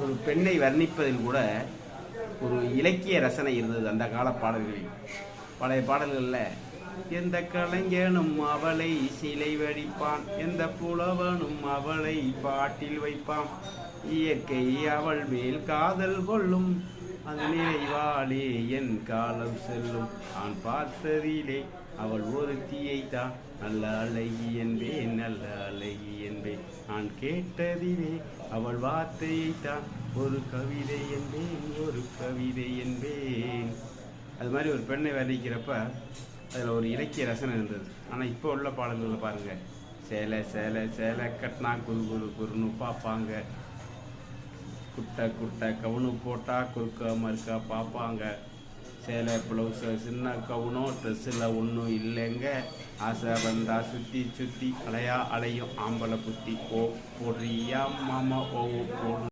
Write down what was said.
ஒரு பெண்ணை வர்ணிப்பதில் கூட ஒரு இலக்கிய ரசனை இருந்தது அந்த கால பாடல்களில். பழைய பாடல்களில் எந்த கலைஞனும் அவளை சிலை வடிப்பான் எந்த புலவனும் அவளை பாட்டில் வைப்பான் இயற்கை அவள் மேல் காதல் கொள்ளும் அது நிறைவாளே என் காலம் செல்லும். நான் பார்த்ததிலே அவள் ஒரு தான் நல்ல அழகி என்பேன் நல்ல அழகி என்பேன். நான் கேட்டதிலே அவள் வார்த்தையை தான் ஒரு கவிதை என்பேன் ஒரு கவிதை என்பேன். அது மாதிரி ஒரு பெண்ணை வர்ணிக்கிறப்ப அதில் ஒரு இலக்கிய ரசனை இருந்தது. ஆனால் இப்போ உள்ள பாடல்களில் பாருங்கள் சேலை சேலை சேலை கட்டினா குரு குரு குருன்னு பார்ப்பாங்க. குட்டை குட்டை கவுனு போட்டால் குறுக்க மறுக்க பார்ப்பாங்க. சேலை ப்ளவுஸு சின்ன கவுனும் ட்ரெஸ்ஸில் ஒன்றும் இல்லைங்க. ஆசை வந்தால் சுற்றி சுற்றி அலையா அலையும் ஆம்பளை புத்தி ஓ போடுறியா மாமா ஓ போடு